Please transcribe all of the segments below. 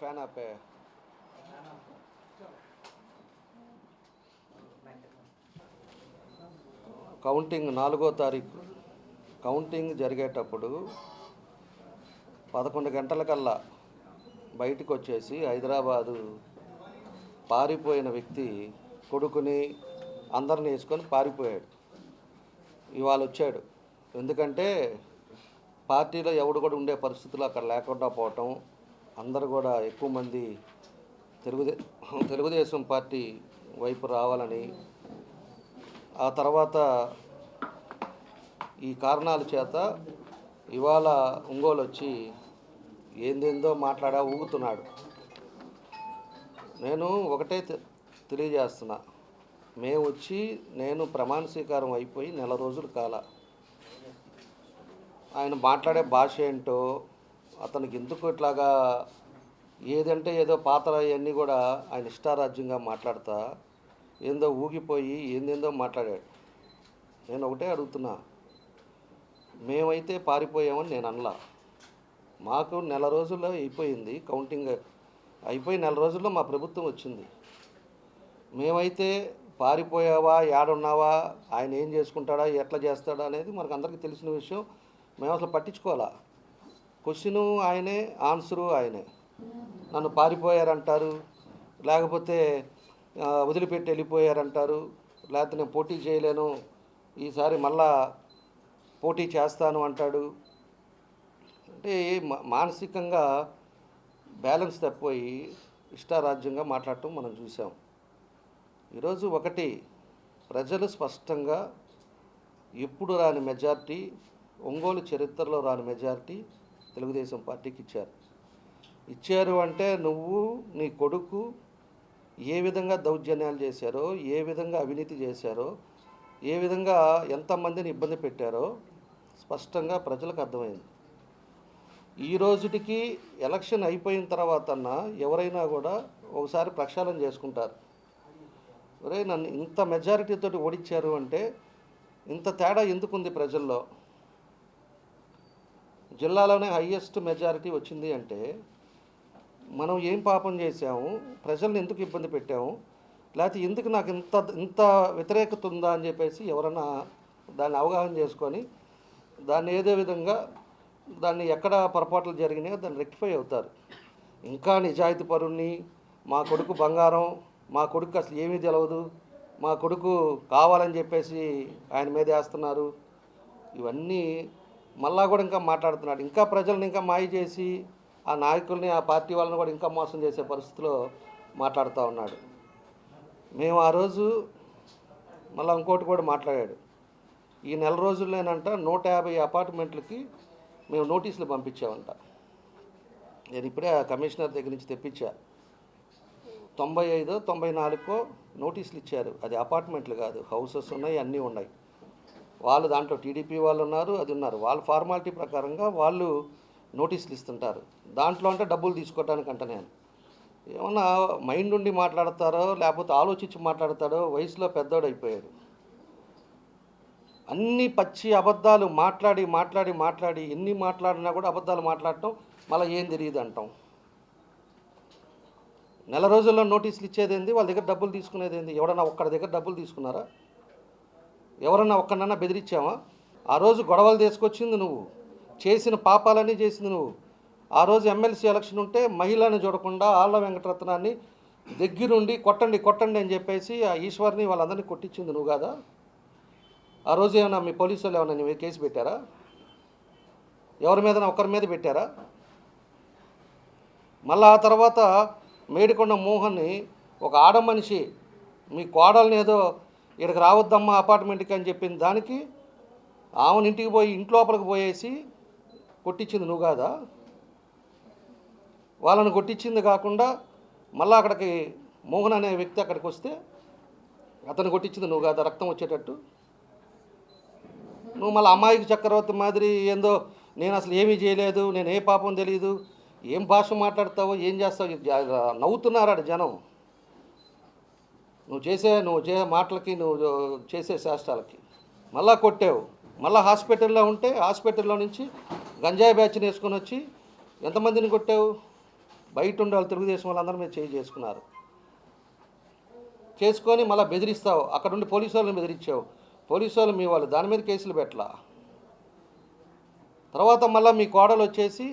Fan ఆపే counting నాలుగో తారీఖు. కౌంటింగ్ జరిగేటప్పుడు పదకొండు గంటలకల్లా బయటకు వచ్చేసి హైదరాబాదు పారిపోయిన వ్యక్తి కొడుకుని అందరిని వేసుకొని పారిపోయాడు. ఇవాళ వచ్చాడు. ఎందుకంటే పార్టీలో ఎవడు కూడా ఉండే పరిస్థితులు అక్కడ లేకుండా పోవటం అందరూ కూడా ఎక్కువ మంది తెలుగుదే తెలుగుదేశం పార్టీ వైపు రావాలని ఆ తర్వాత ఈ కారణాల చేత ఇవాళ ఒంగోలు వచ్చి ఏందేందో మాట్లాడా ఊగుతున్నాడు. నేను ఒకటే తెలియజేస్తున్నా. మేము వచ్చి నేను ప్రమాణ స్వీకారం అయిపోయి నెల రోజులు కాల. ఆయన మాట్లాడే భాష ఏంటో అతనికి ఎందుకు ఇట్లాగా ఏదంటే ఏదో పాత్ర అవన్నీ కూడా ఆయన ఇష్టారాజ్యంగా మాట్లాడతా ఏందో ఊగిపోయి ఏందేందో మాట్లాడాడు. నేను ఒకటే అడుగుతున్నా. మేమైతే పారిపోయామని నేను అనలా. మాకు నెల రోజుల్లో అయిపోయింది కౌంటింగ్. అయిపోయి నెల రోజుల్లో మా ప్రభుత్వం వచ్చింది. మేమైతే పారిపోయావా ఏడున్నావా ఆయన ఏం చేసుకుంటాడా ఎట్లా చేస్తాడా అనేది మనకు అందరికీ తెలిసిన విషయం. మేము అసలు పట్టించుకోవాలా? క్వశ్చను ఆయనే ఆన్సరు ఆయనే. నన్ను పారిపోయారంటారు లేకపోతే వదిలిపెట్టి వెళ్ళిపోయారంటారు లేకపోతే నేను పోటీ చేయలేను ఈసారి మళ్ళా పోటీ చేస్తాను అంటాడు. అంటే మా- మానసికంగా బ్యాలెన్స్ తప్పిపోయి ఇష్టారాజ్యంగా మాట్లాడటం మనం చూసాం. ఈరోజు ఒకటి ప్రజలు స్పష్టంగా ఎప్పుడు రాని మెజార్టీ ఒంగోలు చరిత్రలో రాని మెజార్టీ తెలుగుదేశం పార్టీకి ఇచ్చారు. ఇచ్చారు అంటే నువ్వు నీ కొడుకు ఏ విధంగా దౌర్జన్యాలు చేశారో ఏ విధంగా అవినీతి చేశారో ఏ విధంగా ఎంతమందిని ఇబ్బంది పెట్టారో స్పష్టంగా ప్రజలకు అర్థమైంది. ఈ రోజుటికి ఎలక్షన్ అయిపోయిన తర్వాత ఎవరైనా కూడా ఒకసారి ప్రక్షాళన చేసుకుంటారు. ఒరే నన్ను ఇంత మెజారిటీతో ఓడించారు అంటే ఇంత తేడా ఎందుకుంది ప్రజల్లో? జిల్లాలోనే హయ్యెస్ట్ మెజారిటీ వచ్చింది అంటే మనం ఏం పాపం చేసాము ప్రజల్ని ఎందుకు ఇబ్బంది పెట్టాము? లేకపోతే ఎందుకు నాకు ఇంత ఇంత వ్యతిరేకత ఉందా అని చెప్పేసి ఎవరైనా దాన్ని అవగాహన చేసుకొని దాన్ని ఏదే విధంగా దాన్ని ఎక్కడ పొరపాట్లు జరిగినాయో దాన్ని రెక్టిఫై అవుతారు. ఇంకా నిజాయితీ పరుణ్ణి మా కొడుకు బంగారం మా కొడుకు అసలు ఏమీ తెలియదు మా కొడుకు కావాలని చెప్పేసి ఆయన మీద వేస్తున్నారు. ఇవన్నీ మళ్ళా కూడా ఇంకా మాట్లాడుతున్నాడు. ఇంకా ప్రజల్ని ఇంకా మాయ చేసి ఆ నాయకుల్ని ఆ పార్టీ వాళ్ళని కూడా ఇంకా మోసం చేసే పరిస్థితిలో మాట్లాడుతూ ఉన్నాడు. మేము ఆ రోజు మళ్ళీ ఇంకోటి కూడా మాట్లాడాడు. ఈ నెల రోజుల్లోనంట నూట యాభై అపార్ట్మెంట్లకి మేము నోటీసులు పంపించామంట. నేను ఇప్పుడే ఆ కమిషనర్ దగ్గర నుంచి తెప్పించా. తొంభై ఐదో తొంభై నాలుగుకో నోటీసులు ఇచ్చారు. అది అపార్ట్మెంట్లు కాదు హౌసెస్ ఉన్నాయి అన్నీ ఉన్నాయి. వాళ్ళు దాంట్లో టీడీపీ వాళ్ళు ఉన్నారు అది ఉన్నారు. వాళ్ళ ఫార్మాలిటీ ప్రకారంగా వాళ్ళు నోటీసులు ఇస్తుంటారు. దాంట్లో అంటే డబ్బులు తీసుకోవటానికి అంట నేను. ఏమన్నా మైండ్ ఉండి మాట్లాడతారో లేకపోతే ఆలోచించి మాట్లాడతాడో వయసులో పెద్దోడు అయిపోయాడు. అన్ని పచ్చి అబద్ధాలు మాట్లాడి మాట్లాడి మాట్లాడి ఎన్ని మాట్లాడినా కూడా అబద్ధాలు మాట్లాడటం మళ్ళీ ఏం తెలియదు అంటాం. నెల రోజుల్లో నోటీసులు ఇచ్చేదేంది? వాళ్ళ దగ్గర డబ్బులు తీసుకునేదేంది? ఎవడన్నా ఒక్కడి దగ్గర డబ్బులు తీసుకున్నారా? ఎవరన్నా ఒక్కడన్నా బెదిరించావా? ఆ రోజు గొడవలు తీసుకొచ్చింది నువ్వు. చేసిన పాపాలన్నీ చేసింది నువ్వు. ఆ రోజు ఎమ్మెల్సీ ఎలక్షన్ ఉంటే మహిళని చూడకుండా ఆళ్ళ వెంకటరత్నాన్ని దగ్గరుండి కొట్టండి కొట్టండి అని చెప్పేసి ఆ ఈశ్వర్ని వాళ్ళందరినీ కొట్టించింది నువ్వు కాదా? ఆ రోజు ఏమైనా మీ పోలీసు వాళ్ళు ఏమైనా నీ కేసు పెట్టారా? ఎవరి మీద ఒకరి మీద పెట్టారా? మళ్ళీ ఆ తర్వాత మేడికొండ మోహన్ని ఒక ఆడ మనిషి మీ కోడల్ని ఏదో ఇక్కడికి రావద్దమ్మా అపార్ట్మెంట్కి అని చెప్పిన దానికి. ఆమెను ఇంటికి పోయి ఇంట్లోపలికి పోయేసి కొట్టించింది నువ్వు కాదా? వాళ్ళని కొట్టించింది కాకుండా మళ్ళీ అక్కడికి మోహన్ అనే వ్యక్తి అక్కడికి వస్తే అతను కొట్టించింది నువ్వు కాదా? రక్తం వచ్చేటట్టు. నువ్వు మళ్ళీ అమ్మాయికి చక్రవర్తి మాదిరి ఏందో నేను అసలు ఏమీ చేయలేదు నేను ఏ పాపం తెలియదు ఏం భాష మాట్లాడతావో ఏం చేస్తావు నవ్వుతున్నారాడు జనం. నువ్వు చేసే నువ్వు చే మాటలకి నువ్వు చేసే శాస్త్రాలకి. మళ్ళా కొట్టావు. మళ్ళా హాస్పిటల్లో ఉంటే హాస్పిటల్లో నుంచి గంజాయి బ్యాచ్ని వేసుకొని వచ్చి ఎంతమందిని కొట్టావు? బయట ఉండాలి తెలుగుదేశం వాళ్ళందరూ మీరు చేయి చేసుకున్నారు. చేసుకొని మళ్ళీ బెదిరిస్తావు. అక్కడ ఉండి పోలీసు వాళ్ళని బెదిరించావు. పోలీసు వాళ్ళు మీ వాళ్ళు దాని మీద కేసులు పెట్టలా? తర్వాత మళ్ళీ మీ కోడలు వచ్చేసి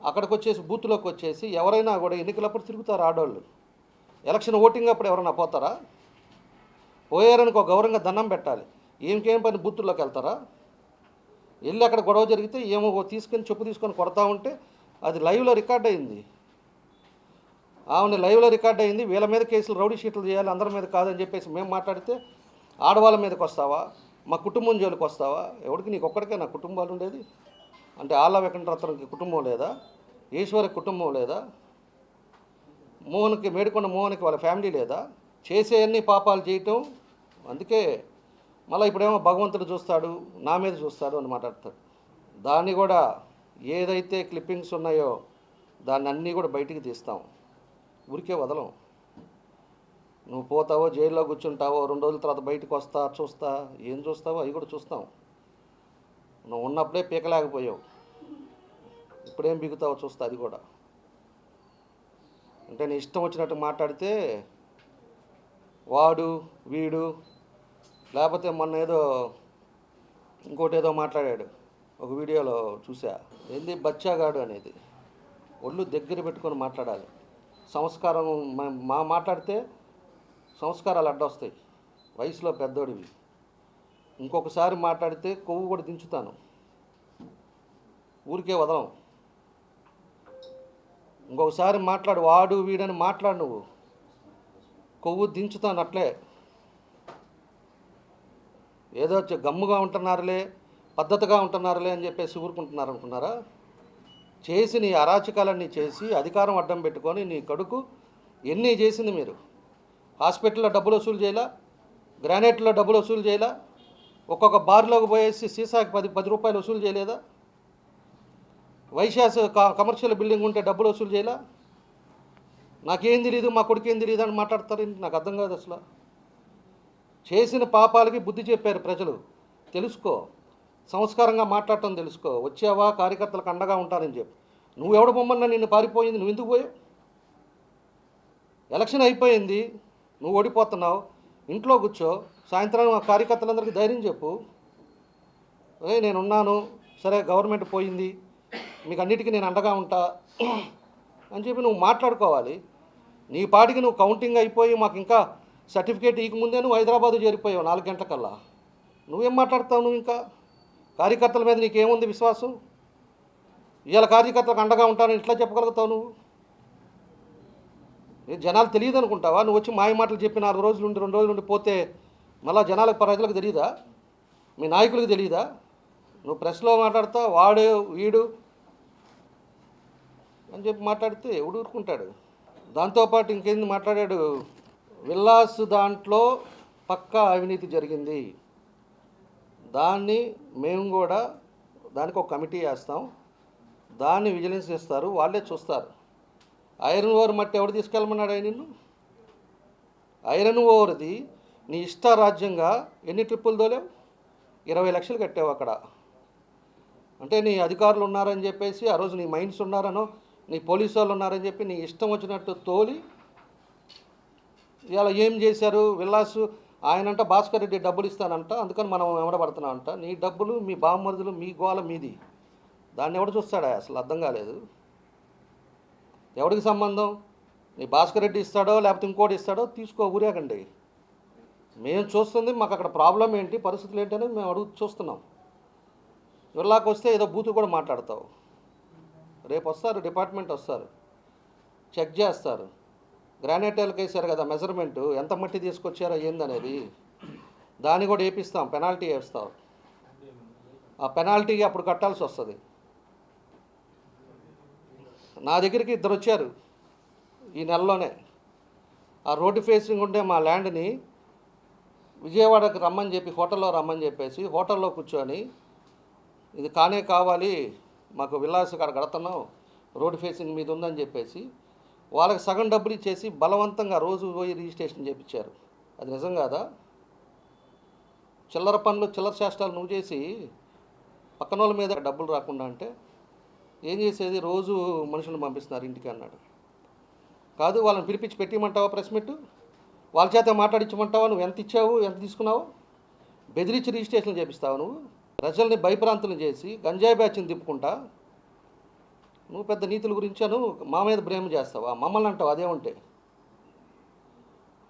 అక్కడికి వచ్చేసి బూత్లోకి వచ్చేసి ఎవరైనా కూడా ఎన్నికలప్పుడు తిరుగుతారు ఆడవాళ్ళు ఎలక్షన్ ఓటింగ్ అప్పుడు ఎవరైనా పోతారా? పోయారని ఒక గౌరవంగా దండం పెట్టాలి. ఏమికేం పని బూత్తుల్లోకి వెళ్తారా? వెళ్ళి అక్కడ గొడవ జరిగితే ఏమో తీసుకొని చెప్పు తీసుకొని కొడతా ఉంటే అది లైవ్లో రికార్డ్ అయింది. ఆమె లైవ్లో రికార్డ్ అయింది. వీళ్ళ మీద కేసులు రౌడీ షీట్లు చేయాలి అందరి మీద కాదని చెప్పేసి మేము మాట్లాడితే ఆడవాళ్ళ మీదకి వస్తావా? మా కుటుంబం జోలికి వస్తావా? ఎవరికి నీకు ఒక్కడికే నా కుటుంబాలు ఉండేది? అంటే ఆళ్ళ వెంకటరత్నంకి కుటుంబం లేదా? ఈశ్వరి కుటుంబం లేదా? మోహన్కి మేడుకొండ మోహన్కి వాళ్ళ ఫ్యామిలీ లేదా? చేసే అన్ని పాపాలు చేయటం. అందుకే మళ్ళీ ఇప్పుడేమో భగవంతుడు చూస్తాడు నా మీద చూస్తాడు అని మాట్లాడతాడు. దాన్ని కూడా ఏదైతే క్లిప్పింగ్స్ ఉన్నాయో దాన్ని అన్నీ కూడా బయటికి తీస్తాం. ఊరికే వదలం. నువ్వు పోతావో జైల్లో కూర్చుంటావో రెండు రోజుల తర్వాత బయటకు వస్తా చూస్తా ఏం చూస్తావో అవి కూడా చూస్తాం. నువ్వు ఉన్నప్పుడే పీకలేకపోయావు. ఇప్పుడేం బిగుతావో చూస్తా అది కూడా. అంటే నీ ఇష్టం వచ్చినట్టు మాట్లాడితే వాడు వీడు లేకపోతే మొన్న ఏదో ఇంకోటి ఏదో మాట్లాడాడు. ఒక వీడియోలో చూసా ఏంది బచ్చాగాడు అనేది. ఒళ్ళు దగ్గర పెట్టుకొని మాట్లాడాలి. సంస్కారం మా మాట్లాడితే సంస్కారాలు అడ్డొస్తాయి. వయసులో పెద్దోడివి. ఇంకొకసారి మాట్లాడితే కొవ్వు కూడా దించుతాను. ఊరికే వదలం. ఇంకొకసారి మాట్లాడు వాడు వీడని మాట్లాడు నువ్వు. కొవ్వు దించుతాను అట్లే. ఏదో గమ్ముగా ఉంటున్నారులే పద్ధతిగా ఉంటున్నారులే అని చెప్పేసి ఊరుకుంటున్నారు అనుకున్నారా చేసి నీ అరాచకాలన్నీ చేసి అధికారం అడ్డం పెట్టుకొని నీ కడుకు ఎన్ని చేసింది మీరు? హాస్పిటల్లో డబ్బులు వసూలు చేయాలా? గ్రానైట్లో డబ్బులు వసూలు చేయాలా? ఒక్కొక్క బార్లోకి పోయేసి సీసాకి పది పది రూపాయలు వసూలు చేయలేదా? వైశాస్ క- కమర్షియల్ బిల్డింగ్ ఉంటే డబ్బులు వసూలు చేయలే? నాకేం తెలియదు మా కొడుకు ఏం తెలియదు అని మాట్లాడతారు నాకు అర్థం కాదు అసలు. చేసిన పాపాలకి బుద్ధి చెప్పారు ప్రజలు. తెలుసుకో. సంస్కారంగా మాట్లాడటం తెలుసుకో. వచ్చావా? కార్యకర్తలకు అండగా ఉంటానని చెప్పి. నువ్వు ఎవడ బొమ్మన్నా? నిన్ను పారిపోయింది. నువ్వు ఎందుకు పోయావు? ఎలక్షన్ అయిపోయింది. నువ్వు ఓడిపోతున్నావు. ఇంట్లో కూర్చో. సాయంత్రం కార్యకర్తలందరికీ ధైర్యం చెప్పు. అదే నేను ఉన్నాను సరే గవర్నమెంట్ పోయింది. మీకు అన్నిటికీ నేను అండగా ఉంటా. అని చెప్పి నువ్వు మాట్లాడుకోవాలి. నీ పాటికి నువ్వు కౌంటింగ్ అయిపోయి మాకు ఇంకా సర్టిఫికేట్ ఇవ్వకముందే నువ్వు హైదరాబాద్ చేరిపోయావు నాలుగు గంటలకల్లా. నువ్వేం మాట్లాడతావు నువ్వు ఇంకా? కార్యకర్తల మీద నీకేముంది విశ్వాసం? ఇవాళ కార్యకర్తలకు అండగా ఉంటానని ఇట్లా చెప్పగలుగుతావు నువ్వు? ఏ జనాలు తెలియదు అనుకుంటావా? నువ్వు వచ్చి మాయ మాటలు చెప్పి నాలుగు రోజులు ఉండి రెండు రోజులు ఉండి పోతే మళ్ళా జనాలకు ప్రజలకు తెలియదా మీ నాయకులకు తెలియదా నువ్వు ప్రెస్లో మాట్లాడతా వాడు వీడు అని చెప్పి మాట్లాడితే ఎవడు ఊరుకుంటాడు దాంతోపాటు ఇంకేంది మాట్లాడాడు? విల్లాస్ దాంట్లో పక్కా అవినీతి జరిగింది. దాన్ని మేము కూడా దానికి ఒక కమిటీ వేస్తాం. దాన్ని విజిలెన్స్ ఇస్తారు వాళ్ళే చూస్తారు. ఐరన్ ఓవర్ మట్టి ఎవడు తీసుకెళ్ళమన్నాడు ఆయన నిన్ను? ఐరన్ ఓవర్ది నీ ఇష్ట రాజ్యంగా ఎన్ని ట్రిప్పులు తోలేవు? ఇరవై లక్షలు కట్టావు అక్కడ. అంటే నీ అధికారులు ఉన్నారని చెప్పేసి ఆ రోజు నీ మైండ్స్ ఉన్నారనో నీ పోలీసు వాళ్ళు ఉన్నారని చెప్పి నీ ఇష్టం వచ్చినట్టు తోలి ఇలా ఏం చేశారు? విల్లాసు ఆయనంట భాస్కర్ రెడ్డి డబ్బులు ఇస్తానంట అందుకని మనం వెంబడబడుతున్నాం అంట నీ డబ్బులు మీ బామ్మరుదులు మీ గోల మీది. దాన్ని ఎవడు చూస్తాడా? అసలు అర్థం కాలేదు. ఎవడికి సంబంధం? నీ భాస్కర్ రెడ్డి ఇస్తాడో లేకపోతే ఇంకోటి ఇస్తాడో తీసుకో ఊరేకండి మేము చూస్తుంది మాకు అక్కడ ప్రాబ్లం ఏంటి పరిస్థితులు ఏంటి అనేది మేము అడుగు చూస్తున్నాం. విల్లాకొస్తే ఏదో బూతు కూడా మాట్లాడతావు. రేపు వస్తారు డిపార్ట్మెంట్ వస్తారు. చెక్ చేస్తారు. గ్రానైటైల్కి వేసారు కదా మెజర్మెంట్ ఎంత మట్టి తీసుకొచ్చారో ఏందనేది. దాన్ని కూడా వేపిస్తాం పెనాల్టీ వేస్తాం. ఆ పెనాల్టీ అప్పుడు కట్టాల్సి వస్తుంది. నా దగ్గరికి ఇద్దరు వచ్చారు ఈ నెలలోనే. ఆ రోడ్డు ఫేసింగ్ ఉండే మా ల్యాండ్ని విజయవాడకు రమ్మని చెప్పి హోటల్లో రమ్మని చెప్పేసి హోటల్లో కూర్చొని ఇది కానే కావాలి మాకు విల్లాస్ కాడ కడుతున్నాం రోడ్డు ఫేసింగ్ మీద ఉందని చెప్పేసి వాళ్ళకి సగం డబ్బులు ఇచ్చేసి బలవంతంగా రోజు పోయి రిజిస్ట్రేషన్ చేయించారు అది నిజం కాదా? చిల్లర పనులు చిల్లర చేష్టాలు నువ్వు చేసి పక్కన వాళ్ళ మీద డబ్బులు రాకుండా అంటే ఏం చేసేది? రోజు మనుషులను పంపిస్తున్నారు ఇంటికి అన్నాడు. కాదు వాళ్ళని పిలిపించి పెట్టిమంటావా ప్రెస్ మీట్? వాళ్ళ చేత మాట్లాడించమంటావా నువ్వు ఎంత ఇచ్చావు? ఎంత తీసుకున్నావు? బెదిరించి రిజిస్ట్రేషన్ చేపిస్తావు నువ్వు? ప్రజల్ని భయప్రాంతులు చేసి గంజాయి బ్యాచ్ని తిప్పుకుంటా? నువ్వు పెద్ద నీతుల గురించాను మా మీద ప్రేమ చేస్తావా? మమ్మల్ని అంటావు? అదేమంటే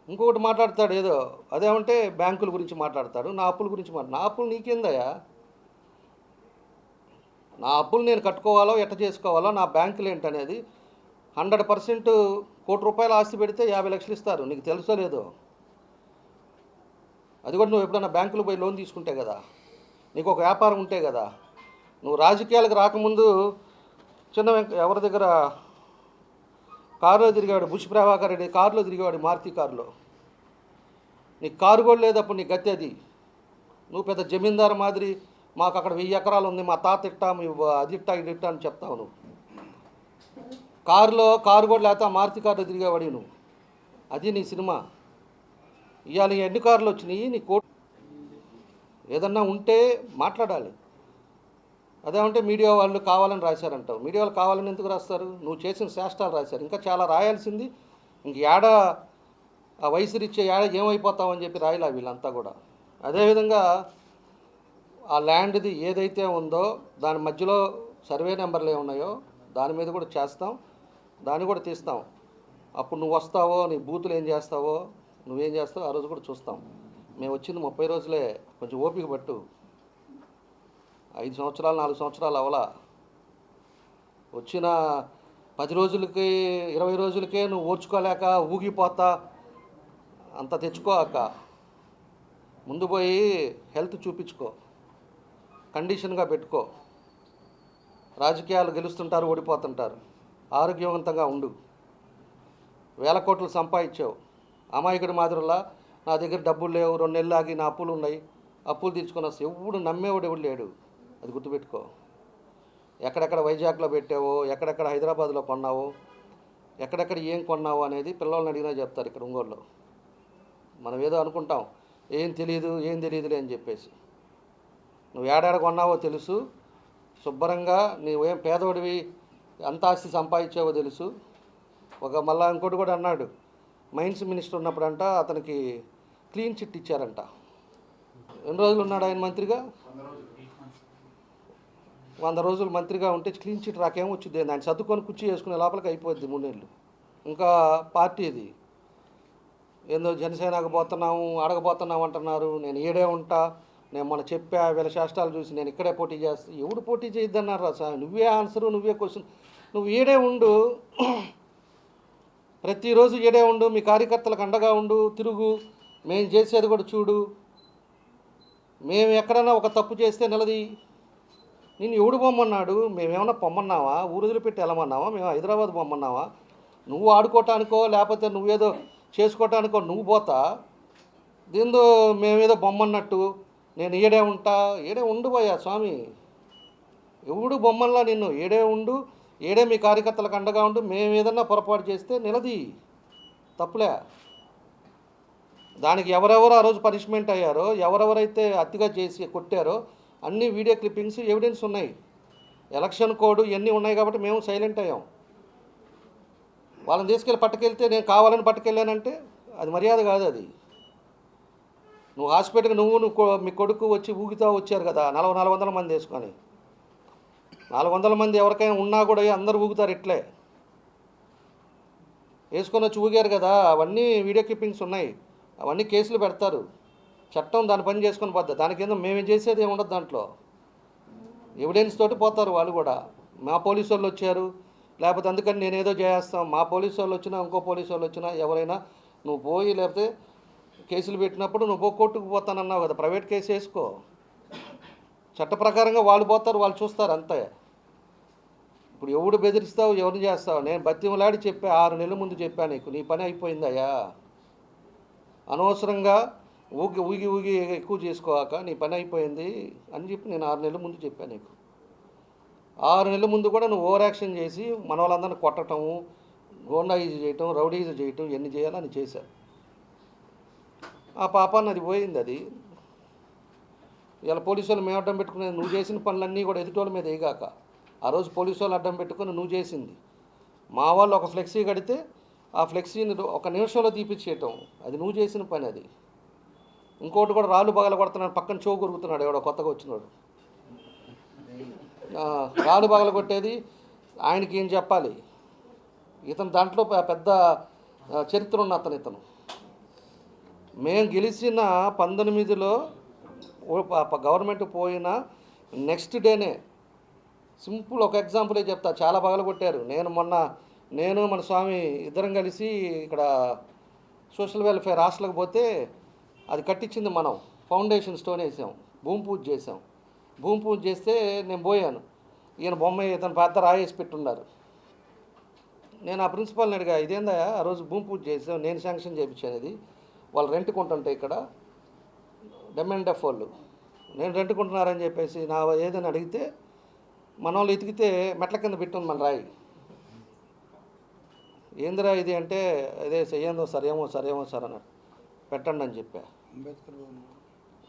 ఇంకొకటి మాట్లాడతాడు ఏదో అదేమంటే బ్యాంకుల గురించి మాట్లాడతాడు నా అప్పుల గురించి మాట్లా నా అప్పులు నీకేందయ్యా? నా అప్పులు నేను కట్టుకోవాలో ఎట్ట చేసుకోవాలో నా బ్యాంకులు ఏంటనేది హండ్రెడ్ పర్సెంట్ కోటి రూపాయల ఆస్తి పెడితే యాభై లక్షలు ఇస్తారు. నీకు తెలుసో లేదో? అది కూడా నువ్వు ఎప్పుడైనా బ్యాంకులు పోయి లోన్ తీసుకుంటే కదా? నీకు ఒక వ్యాపారం ఉంటే కదా నువ్వు రాజకీయాలకు రాకముందు చిన్న వెంక ఎవరి దగ్గర కారులో తిరిగాడు బుష్ ప్రభాకర్ రెడ్డి కారులో తిరిగేవాడు మారుతి కారులో. నీకు కారు కూడా లేదప్పుడు నీ గతి అది. నువ్వు పెద్ద జమీందారు మాదిరి మాకు అక్కడ వెయ్యి ఎకరాలు ఉంది మా తాత ఇట్టా మీ అది ఇట్టా ఇది ఇట్టా అని చెప్తావు నువ్వు. కారులో కారు కూడా లేకపోతే మారుతి కారులో తిరిగేవాడి నువ్వు. అది నీ సినిమా. ఇవాళ ఎన్ని కార్లు వచ్చినాయి నీ కోట్ ఏదన్నా ఉంటే మాట్లాడాలి. అదేమంటే మీడియా వాళ్ళు కావాలని రాశారంటావు. మీడియా వాళ్ళు కావాలని ఎందుకు రాస్తారు? నువ్వు చేసిన శాస్త్రాలు రాశారు. ఇంకా చాలా రాయాల్సింది. ఇంక ఏడ ఆ వయసు రీత్యా ఏడ ఏమైపోతామని చెప్పి రాయలే వీళ్ళంతా కూడా. అదేవిధంగా ఆ ల్యాండ్ది ఏదైతే ఉందో దాని మధ్యలో సర్వే నెంబర్లు ఏమున్నాయో దాని మీద కూడా చేస్తాం. దాన్ని కూడా తీస్తాం. అప్పుడు నువ్వు వస్తావో నీ బూతులు ఏం చేస్తావో నువ్వేం చేస్తావో ఆ రోజు కూడా చూస్తాం. మేము వచ్చింది ముప్పై రోజులే కొంచెం ఓపిక పట్టు. ఐదు సంవత్సరాలు నాలుగు సంవత్సరాలు అవలా. వచ్చిన పది రోజులకి ఇరవై రోజులకే నువ్వు ఓర్చుకోలేక ఊగిపోతా అంత తెచ్చుకోక. ముందు పోయి హెల్త్ చూపించుకో. కండిషన్గా పెట్టుకో. రాజకీయాలు గెలుస్తుంటారు ఓడిపోతుంటారు. ఆరోగ్యవంతంగా ఉండు. వేల కోట్లు సంపాదించావు. అమాయకుడి మాదిరిలా నా దగ్గర డబ్బులు లేవు రెండు నెలలు ఆగి నా అప్పులు ఉన్నాయి. అప్పులు తీర్చుకొని వస్తే ఎవడు నమ్మేవాడు ఎవడు లేడు. అది గుర్తుపెట్టుకో. ఎక్కడెక్కడ వైజాగ్లో పెట్టావో ఎక్కడెక్కడ హైదరాబాద్లో కొన్నావో ఎక్కడెక్కడ ఏం కొన్నావో అనేది పిల్లల్ని అడిగినా చెప్తారు ఇక్కడ ఒంగోలులో. మనం ఏదో అనుకుంటాం ఏం తెలియదు ఏం తెలియదులే అని చెప్పేసి. నువ్వు ఏడాడ కొన్నావో తెలుసు. శుభ్రంగా నువ్వేం పేదవాడివి ఎంత ఆస్తి సంపాదించావో తెలుసు. ఒక మళ్ళా ఇంకోటి కూడా అన్నాడు. మైన్స్ మినిస్టర్ ఉన్నప్పుడంట అతనికి క్లీన్ చిట్ ఇచ్చారంట. ఎన్ని రోజులు ఉన్నాడు ఆయన మంత్రిగా? వంద రోజులు మంత్రిగా ఉంటే క్లీన్ చిట్ రాకేం వచ్చింది? ఆయన సర్దుకొని కుర్చీ వేసుకునే లోపలికి అయిపోద్ది మూడేళ్ళు. ఇంకా పార్టీ ఇది. ఏందో జనసేనకు పోతున్నాము అడగబోతున్నాము అంటున్నారు. నేను ఈడే ఉంటా నేను మొన్న చెప్పా వీళ్ళ శాస్త్రాలు చూసి నేను ఇక్కడే పోటీ చేస్తా. ఎవడు పోటీ చేయొద్దన్నారు రా సార్? నువ్వే ఆన్సరు నువ్వే క్వశ్చన్. నువ్వు ఈడే ఉండు. ప్రతిరోజు ఈడే ఉండు. మీ కార్యకర్తలకు అండగా ఉండు. తిరుగు. మేము చేసేది కూడా చూడు. మేము ఎక్కడైనా ఒక తప్పు చేస్తే నిలది. నేను ఎవడు పొమ్మన్నాడు? మేమేమన్నా పొమ్మన్నావా? ఊరుదులు పెట్టి వెళ్ళమన్నావా? మేము హైదరాబాద్ పొమ్మన్నావా? నువ్వు ఆడుకోవటానికో లేకపోతే నువ్వేదో చేసుకోవటానికో నువ్వు పోతా. దీంతో మేమేదో బొమ్మన్నట్టు. నేను ఈడే ఉంటా. ఈడే ఉండిపోయా స్వామి. ఎవడు బొమ్మల్లా నిన్ను? ఏడే ఉండు. ఏడే మీ కార్యకర్తలకు అండగా ఉండు. మేము ఏదన్నా పొరపాటు చేస్తే నిలది. తప్పులే. దానికి ఎవరెవరు ఆ రోజు పనిష్మెంట్ అయ్యారో ఎవరెవరైతే అతిగా చేసి కొట్టారో అన్ని వీడియో క్లిప్పింగ్స్ ఎవిడెన్స్ ఉన్నాయి. ఎలక్షన్ కోడ్ ఇవన్నీ ఉన్నాయి కాబట్టి మేము సైలెంట్ అయ్యాం. వాళ్ళని తీసుకెళ్ళి పట్టుకెళ్తే నేను కావాలని పట్టుకెళ్ళానంటే అది మర్యాద కాదు అది. నువ్వు హాస్పిటల్కి నువ్వు నువ్వు మీ కొడుకు వచ్చి ఊగితా వచ్చారు కదా నలభై నాలుగు వందల మంది వేసుకొని. నాలుగు వందల మంది ఎవరికైనా ఉన్నా కూడా అందరూ ఊగుతారు ఇట్లే. వేసుకొని వచ్చి ఊగారు కదా అవన్నీ వీడియో క్లిప్పింగ్స్ ఉన్నాయి. అవన్నీ కేసులు పెడతారు. చట్టం దాని పని చేసుకొని పోద్ది. దానికి ఏందో మేము చేసేది ఏమి ఉండదు దాంట్లో. ఎవిడెన్స్ తోటి పోతారు వాళ్ళు కూడా. మా పోలీసు వాళ్ళు వచ్చారు. లేకపోతే అందుకని నేను ఏదో చేస్తాం మా పోలీసు వాళ్ళు వచ్చినా ఇంకో పోలీసు వాళ్ళు వచ్చినా ఎవరైనా నువ్వు పోయి లేకపోతే కేసులు పెట్టినప్పుడు నువ్వు పో కోర్టుకు పోతానన్నావు కదా. ప్రైవేట్ కేసు వేసుకో. చట్ట ప్రకారంగా వాళ్ళు పోతారు వాళ్ళు చూస్తారు అంతే. ఇప్పుడు ఎవడు బెదిరిస్తావు ఎవరిని చేస్తావు? నేను బతిమలాడి చెప్పా ఆరు నెలల ముందు చెప్పా నీకు. నీ పని అయిపోయిందయ్యా. అనవసరంగా ఊగి ఊగి ఊగి ఎక్కువ చేసుకోవాక నీ పని అయిపోయింది అని చెప్పి నేను ఆరు నెలల ముందు చెప్పాను నీకు. ఆరు నెలల ముందు కూడా నువ్వు ఓవర్ యాక్షన్ చేసి మన వాళ్ళందరిని కొట్టటము గోండాయిజు చేయటం రౌడీజు చేయటం ఎన్ని చేయాలని చేశాను ఆ పాపాన్ని అది పోయింది అది. ఇలా పోలీసు వాళ్ళు మేము అడ్డం పెట్టుకునేది నువ్వు చేసిన పనులన్నీ కూడా ఎదుటోళ్ళ మీద వేయగాక. ఆ రోజు పోలీసు వాళ్ళు అడ్డం పెట్టుకుని నువ్వు చేసింది. మా వాళ్ళు ఒక ఫ్లెక్సీ కడితే ఆ ఫ్లెక్సీని ఒక నిమిషంలో తీపిచ్చేయటం. అది నువ్వు చేసిన పని అది. ఇంకోటి కూడా రాళ్ళు పగల కొడుతున్నాడు పక్కన చో కొరుకుతున్నాడు ఎవడో కొత్తగా వచ్చినాడు. రాళ్ళు పగల కొట్టేది ఆయనకి ఏం చెప్పాలి? ఇతను దాంట్లో పెద్ద చరిత్ర ఉన్న అతను ఇతను. మేము గెలిచిన పంతొమ్మిదిలో గవర్నమెంట్ పోయిన నెక్స్ట్ డేనే. సింపుల్ ఒక ఎగ్జాంపులే చెప్తా చాలా పగల కొట్టారు. నేను మొన్న నేను మన స్వామి ఇద్దరం కలిసి ఇక్కడ సోషల్ వెల్ఫేర్ హాస్టల్కి పోతే అది కట్టించింది మనం. ఫౌండేషన్ స్టోన్ వేసాం. భూమి పూజ చేసాం. భూమి పూజ చేస్తే నేను పోయాను. ఈయన బొమ్మ ఇతను పెద్ద రాయేసి పెట్టున్నారు. నేను ఆ ప్రిన్సిపాల్ని అడిగా ఇదేందా? ఆ రోజు భూమి పూజ చేసాం నేను శాంక్షన్ చేయించాను ఇది వాళ్ళు రెంట్ కొంటుంటే ఇక్కడ డెఫ్ వాళ్ళు. నేను రెంట్ కొంటున్నారని చెప్పేసి నా ఏదని అడిగితే మన వాళ్ళు ఎతికితే మెట్ల కింద పెట్టుంది మన రాయి. ఏందిరా ఇది అంటే అదే చెయ్యందో సరేమో సరేమో సార్ అన్నాడు. పెట్టండి అని చెప్పా. అంబేద్కర్ భవన్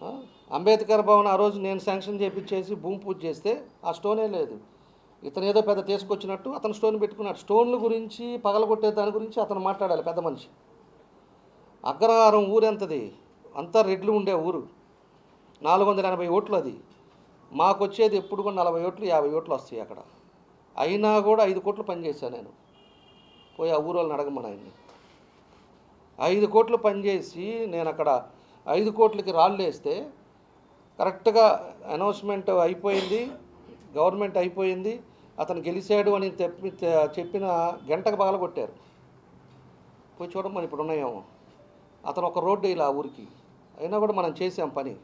ఆ? అంబేద్కర్ భవన్ ఆ రోజు నేను శాంక్షన్ చేయించేసి భూమి పూజ చేస్తే ఆ స్టోనే లేదు. ఇతను ఏదో పెద్ద తీసుకొచ్చినట్టు అతను స్టోన్ పెట్టుకున్నాడు. స్టోన్ల గురించి పగలగొట్టే దాని గురించి అతను మాట్లాడాలి పెద్ద మనిషి. అగ్రహారం ఊరు ఎంతది? అంతా రెడ్లు ఉండే ఊరు. నాలుగు వందల ఎనభై ఓట్లు అది. మాకు వచ్చేది ఎప్పుడు కూడా నలభై ఓట్లు యాభై ఓట్లు వస్తాయి అక్కడ. అయినా కూడా ఐదు కోట్లు పనిచేశాను నేను. పోయి ఆ ఊరు వాళ్ళని అడగమని ఆయన్ని. ఐదు కోట్లు పనిచేసి నేను అక్కడ ఐదు కోట్లకి రాళ్ళు వేస్తే కరెక్ట్గా అనౌన్స్మెంట్ అయిపోయింది గవర్నమెంట్ అయిపోయింది అతను గెలిచాడు అని చెప్పి చెప్పిన గంటకు పగలగొట్టారు. పోయి చూడమని ఇప్పుడు ఉన్నాయేమో. అతను ఒక రోడ్డు ఇలా ఆ ఊరికి. అయినా కూడా మనం చేసాం పని.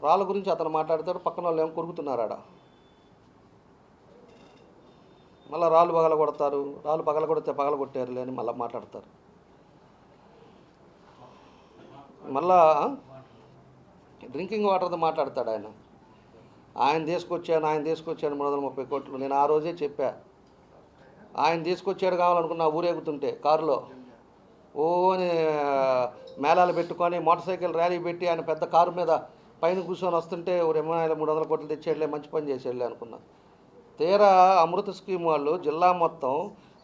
రాళ్ళ గురించి అతను మాట్లాడతాడు పక్కన వాళ్ళు ఏమో కొరుకుతున్నారు ఆడ మళ్ళీ రాళ్ళు పగల కొడతారు రాళ్ళు పగల కొడితే పగల కొట్టారు అని మళ్ళీ మాట్లాడతారు. మళ్ళా డ్రింకింగ్ వాటర్ది మాట్లాడతాడు ఆయన. ఆయన తీసుకొచ్చాను ఆయన తీసుకొచ్చాను మూడు వందల ముప్పై కోట్లు. నేను ఆ రోజే చెప్పా. ఆయన తీసుకొచ్చాడు కావాలనుకున్నా ఊరేగుతుంటే కారులో. ఓని మేళాలు పెట్టుకొని మోటార్ సైకిల్ ర్యాలీ పెట్టి ఆయన పెద్ద కారు మీద పైన కూర్చొని వస్తుంటే ఓ రెమ్మాయిల మూడు వందల కోట్లు తెచ్చేళ్ళే మంచి పని చేసేళ్ళే అనుకున్నా. తీరా అమృత స్కీమ్ వాళ్ళు జిల్లా మొత్తం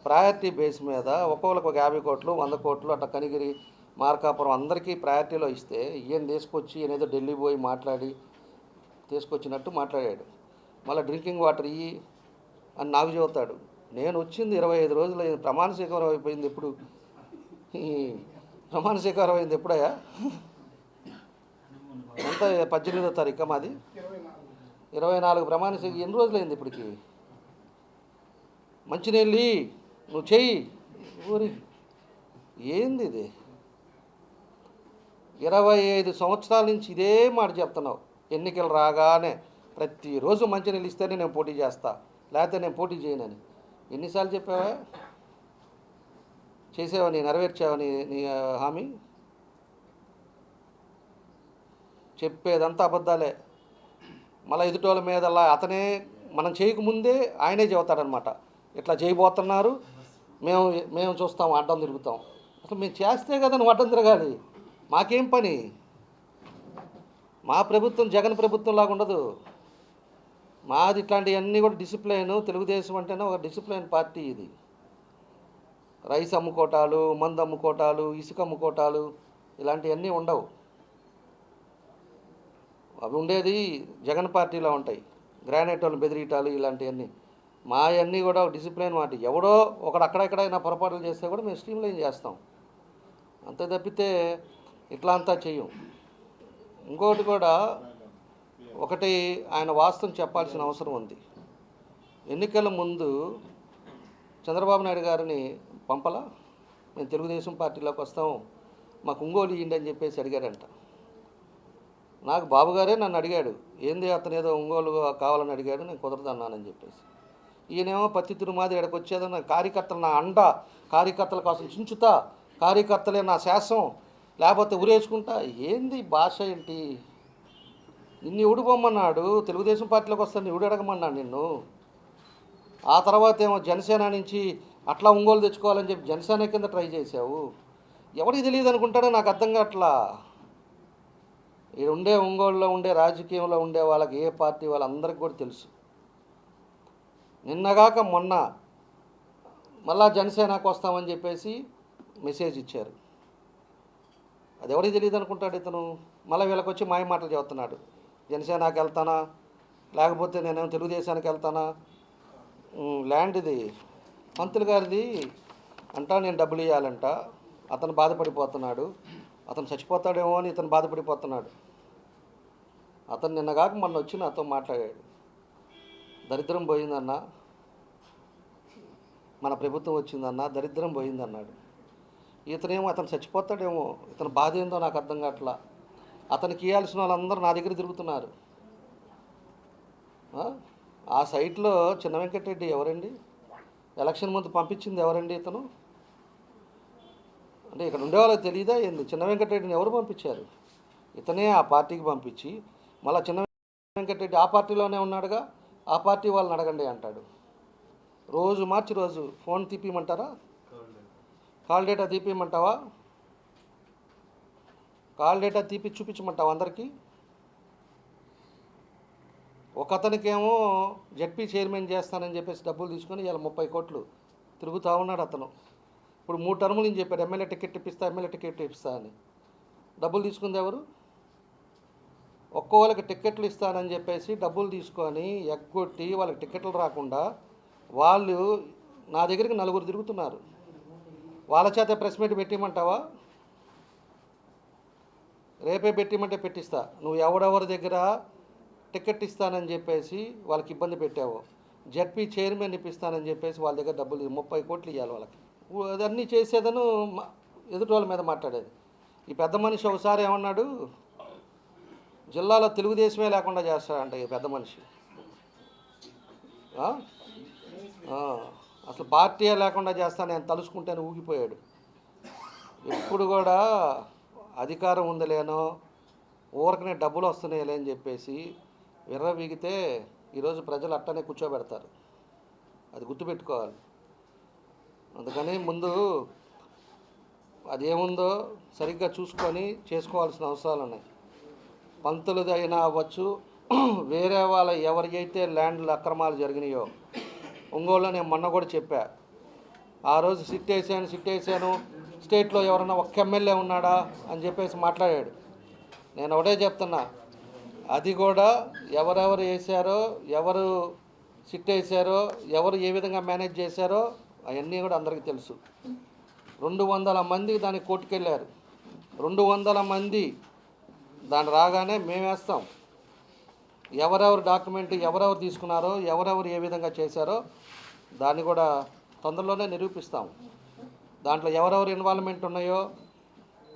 ప్రయారిటీ బేస్ మీద ఒక్కొక్కరికి ఒక యాభై కోట్లు వంద కోట్లు అట్లా కనిగిరి మార్కాపురం అందరికీ ప్రయారిటీలో ఇస్తే ఈయన తీసుకొచ్చి ఈయన ఏదో ఢిల్లీ పోయి మాట్లాడి తీసుకొచ్చినట్టు మాట్లాడాడు. మళ్ళీ డ్రింకింగ్ వాటర్ ఇయ్యి అని నాకు చెబుతాడు. నేను వచ్చింది ఇరవై ఐదు రోజులు ప్రమాణ స్వీకారం అయిపోయింది ఎప్పుడు? ప్రమాణ స్వీకారం అయింది ఎప్పుడయ్యా? ఎంత? పద్దెనిమిదో తారీఖు మాది? ఇరవై నాలుగు ప్రమాణ స్వీకారం ఎన్ని రోజులు అయింది ఇప్పటికి? మంచినీళ్ళు నువ్వు చెయ్యి. ఊరి ఏంది ఇది? ఇరవై ఐదు సంవత్సరాల నుంచి ఇదే మాట చెప్తున్నావు. ఎన్నికలు రాగానే ప్రతిరోజు మంచినీళ్ళు ఇస్తేనే నేను పోటీ చేస్తా. లేకపోతే నేను పోటీ చేయనని. ఎన్నిసార్లు చెప్పావా? చేసావా నీ నెరవేర్చావా నీ నీ హామీ? చెప్పేదంతా అబద్ధాలే. మళ్ళీ ఎదుటోళ్ళ మీదలా అతనే మనం చేయకముందే ఆయనే చెబుతాడనమాట. ఇట్లా చేయబోతున్నారు మేము మేము చూస్తాం అడ్డం తిరుగుతాం. అసలు మేము చేస్తే కదా నువ్వు అడ్డం తిరగాలి. మాకేం పని? మా ప్రభుత్వం జగన్ ప్రభుత్వం లాగా ఉండదు. మాది ఇట్లాంటివన్నీ కూడా డిసిప్లైన్ తెలుగుదేశం అంటేనే ఒక డిసిప్లైన్ పార్టీ ఇది. రైస్ అమ్ముకోటాలు మందు అమ్ముకోటాలు ఇసుక అమ్ముకోటాలు ఇలాంటివన్నీ ఉండవు. అవి ఉండేది జగన్ పార్టీలో ఉంటాయి. గ్రానైట్ వాళ్ళు బెదిరీటాలు ఇలాంటివన్నీ. మా అన్నీ కూడా డిసిప్లిన్ మాట. ఎవడో ఒకడు అక్కడెక్కడైనా పొరపాట్లు చేస్తే కూడా మేము స్ట్రీమ్లైన్ చేస్తాం. అంతే తప్పితే ఇట్లా అంతా చెయ్యం. ఇంకోటి కూడా ఒకటి ఆయన వాస్తవం చెప్పాల్సిన అవసరం ఉంది. ఎన్నికల ముందు చంద్రబాబు నాయుడు గారిని పంపలా? మేము తెలుగుదేశం పార్టీలోకి వస్తాం. మాకు ఒంగోలు ఇయ్యండి అని చెప్పేసి అడిగాడంట నాకు బాబుగారే నన్ను అడిగాడు ఏంది అతను ఏదో ఒంగోలు కావాలని అడిగాడు నేను కుదరదన్నానని చెప్పేసి. ఈయనేమో పత్తి తిరుమాది ఇక్కడికి నా కార్యకర్తలు నా అండ కార్యకర్తల కోసం చించుతా కార్యకర్తలే నా శాసం లేకపోతే ఉరేసుకుంటా ఏంది భాష ఏంటి? నిన్ను ఎవడు తెలుగుదేశం పార్టీలోకి వస్తాను ఎవడు అడగమన్నాడు నిన్ను? ఆ తర్వాత ఏమో జనసేన నుంచి అట్లా ఒంగోలు తెచ్చుకోవాలని చెప్పి జనసేన కింద ట్రై చేసావు ఎవరికి తెలియదు అనుకుంటాడో నాకు అర్థం కావట్లా. ఇక్కడ ఉండే ఒంగోలులో ఉండే రాజకీయంలో ఉండే వాళ్ళకి ఏ పార్టీ వాళ్ళందరికీ కూడా తెలుసు. నిన్నగాక మొన్న మళ్ళా జనసేనకు వస్తామని చెప్పేసి మెసేజ్ ఇచ్చారు. అది ఎవరికి తెలియదు అనుకుంటాడు ఇతను? మళ్ళీ వీళ్ళకి వచ్చి మాయ మాటలు చెబుతున్నాడు. జనసేనకి వెళ్తానా? లేకపోతే నేనేమో తెలుగుదేశానికి వెళ్తానా? ల్యాండ్ది మంత్రులు గారిది అంటా నేను డబ్బులు ఇవ్వాలంట అతను బాధపడిపోతున్నాడు. అతను చచ్చిపోతాడేమో అని ఇతను బాధపడిపోతున్నాడు. అతను నిన్న కాక మొన్న వచ్చి నాతో మాట్లాడాడు. దరిద్రం పోయిందన్న మన ప్రభుత్వం వచ్చిందన్న దరిద్రం పోయిందన్నాడు. ఇతనేమో అతను చచ్చిపోతాడేమో ఇతను బాధ ఏందో నాకు అర్థం కావట్లా. అతనికి ఇవ్వాల్సిన వాళ్ళందరూ నా దగ్గర తిరుగుతున్నారు. ఆ? ఆ సైట్లో చిన్న వెంకటరెడ్డి ఎవరండి? ఎలక్షన్ ముందు పంపించింది ఎవరండి ఇతను? అంటే ఇక్కడ ఉండే వాళ్ళకి తెలియదా ఏంది? చిన్న వెంకటరెడ్డిని ఎవరు పంపించారు? ఇతనే ఆ పార్టీకి పంపించి మళ్ళీ చిన్న వెంకటరెడ్డి ఆ పార్టీలోనే ఉన్నాడుగా ఆ పార్టీ వాళ్ళని అడగండి అంటాడు. రోజు మార్చి రోజు ఫోన్ తీపిమంటారా? కాల్ డేటా తీపిమంటావా? కాల్ డేటా తీపి చూపించమంటావా అందరికీ? ఒక అతనికేమో జడ్పీ చైర్మన్ చేస్తానని చెప్పేసి డబ్బులు తీసుకొని ఇలా ముప్పై కోట్లు తిరుగుతూ ఉన్నాడు అతను. ఇప్పుడు మూడు టర్ములు నేను చెప్పాడు ఎమ్మెల్యే టికెట్ ఇప్పిస్తా ఎమ్మెల్యే టికెట్ ఇప్పిస్తా అని. డబ్బులు తీసుకుంది ఎవరు? ఒక్కోళ్ళకి వాళ్ళకి ఇస్తానని చెప్పేసి డబ్బులు తీసుకొని ఎగ్గొట్టి వాళ్ళకి టిక్కెట్లు రాకుండా వాళ్ళు నా దగ్గరికి నలుగురు తిరుగుతున్నారు. వాళ్ళ చేత ప్రెస్ మీట్ పెట్టిమంటావా? రేపే పెట్టిమంటే పెట్టిస్తా. నువ్వు ఎవడెవరి దగ్గర టికెట్ ఇస్తానని చెప్పేసి వాళ్ళకి ఇబ్బంది పెట్టావు? జడ్పీ చైర్మన్ ఇప్పిస్తానని చెప్పేసి వాళ్ళ దగ్గర డబ్బులు ముప్పై కోట్లు ఇవ్వాలి వాళ్ళకి. అదన్నీ చేసేదను ఎదుటి వాళ్ళ మీద మాట్లాడేది. ఈ పెద్ద మనిషి ఒకసారి ఏమన్నాడు? జిల్లాలో తెలుగుదేశమే లేకుండా చేస్తాడంట ఈ పెద్ద మనిషి. అసలు పార్టీయే లేకుండా చేస్తాను నేను తలుసుకుంటేనే ఊగిపోయాడు. ఎప్పుడు కూడా అధికారం ఉందిలేనో ఊరకనే డబ్బులు వస్తున్నాయిలే అని చెప్పేసి విర్ర వీగితే ఈరోజు ప్రజలు అట్టనే కూర్చోబెడతారు. అది గుర్తుపెట్టుకోవాలి. అందుకని ముందు అదేముందో సరిగ్గా చూసుకొని చేసుకోవాల్సిన అవసరాలు ఉన్నాయి పంతులది అయినా అవ్వచ్చు. వేరే వాళ్ళ ఎవరికైతే ల్యాండ్లు అక్రమాలు జరిగినాయో. ఒంగోలులో నేను మొన్న కూడా చెప్పా. ఆ రోజు సిట్ వేసాను సిట్ వేసాను స్టేట్లో ఎవరన్నా ఒక్క ఎమ్మెల్యే ఉన్నాడా అని చెప్పేసి మాట్లాడాడు. నేను ఒకటే చెప్తున్నా. అది కూడా ఎవరెవరు వేసారో ఎవరు సిట్ వేసారో ఎవరు ఏ విధంగా మేనేజ్ చేశారో అవన్నీ కూడా అందరికీ తెలుసు. రెండు వందల మంది దానికి కోర్టుకెళ్ళారు. రెండు వందల మంది దాని రాగానే మేమేస్తాం ఎవరెవరు డాక్యుమెంట్ ఎవరెవరు తీసుకున్నారో ఎవరెవరు ఏ విధంగా చేశారో దాన్ని కూడా తొందరలోనే నిరూపిస్తాం. దాంట్లో ఎవరెవరు ఇన్వాల్వ్మెంట్ ఉన్నాయో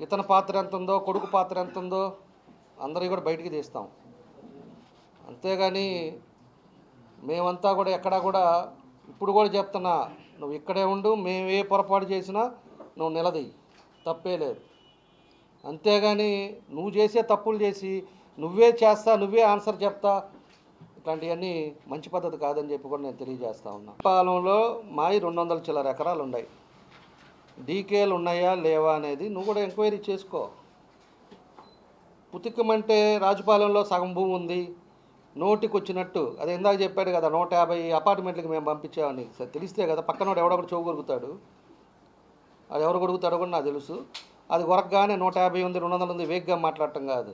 ఇతని పాత్ర ఎంత ఉందో కొడుకు పాత్ర ఎంత ఉందో అందరివి కూడా బయటికి తీస్తాం. అంతేగాని మేమంతా కూడా ఎక్కడా కూడా ఇప్పుడు కూడా చెప్తున్నా నువ్వు ఇక్కడే ఉండు మేము ఏ పొరపాటు చేసినా నువ్వు నిలదీయి. తప్పే లేదు. అంతేగాని నువ్వు చేసే తప్పులు చేసి నువ్వే చేస్తా నువ్వే ఆన్సర్ చెప్తా ఇట్లాంటివన్నీ మంచి పద్ధతి కాదని చెప్పి కూడా నేను తెలియజేస్తా ఉన్నా. పాలెంలో మాయి రెండు వందల చిల్లర ఎకరాలు ఉన్నాయి డీకేలు ఉన్నాయా లేవా అనేది నువ్వు కూడా ఎంక్వైరీ చేసుకో. పుతికమంటే రాజుపాలెంలో సగం భూమి ఉంది. నోటికి వచ్చినట్టు అదే ఇందాక చెప్పాడు కదా నూట యాభై అపార్ట్మెంట్లకు మేము పంపించామని. తెలిస్తే కదా పక్కనోడు ఎవడొకడు ఒకటి కొరుకుతాడు. అది ఎవరు కొడుకుతాడో కూడా నాకు తెలుసు. అది కొరకగానే నూట యాభై ఉంది రెండు వందలు ఉంది వేగ్గా మాట్లాడటం కాదు.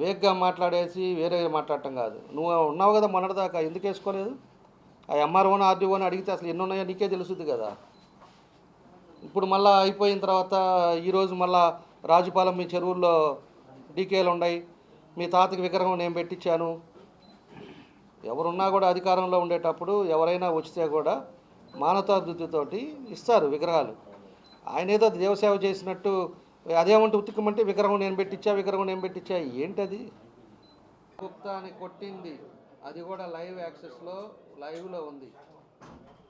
వేగ్గా మాట్లాడేసి వేరే మాట్లాడటం కాదు. నువ్వు ఉన్నావు కదా మొన్నటిదాకా ఎందుకు వేసుకోలేదు? ఆ ఎంఆర్ఓని ఆర్డీఓని అడిగితే అసలు ఎన్ని ఉన్నాయో నీకే తెలుస్తుంది కదా. ఇప్పుడు మళ్ళీ అయిపోయిన తర్వాత ఈరోజు మళ్ళా రాజుపాలెం మీ చెరువుల్లో డీకేలు ఉన్నాయి. మీ తాతకి విగ్రహం నేను పెట్టించాను. ఎవరున్నా కూడా అధికారంలో ఉండేటప్పుడు ఎవరైనా వచ్చితే కూడా మానవతాభివృద్ధితోటి ఇస్తారు విగ్రహాలు. ఆయన ఏదో దేవసేవ చేసినట్టు అదేమంటే ఉతికమంటే విగ్రహం నేను పెట్టించా విగ్రహం నేను పెట్టించా ఏంటది? గుప్తా అని కొట్టింది. అది కూడా లైవ్ యాక్సెస్లో లైవ్లో ఉంది.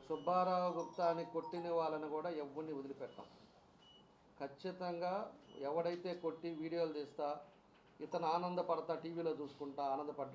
సుబ్బారావు గుప్తా అని కొట్టిన వాళ్ళని కూడా ఎవరిని వదిలిపెట్టాం. ఖచ్చితంగా ఎవడైతే కొట్టి వీడియోలు తీస్తా ఇతను ఆనందపడతా టీవీలో చూసుకుంటా ఆనందపడ్డాడు.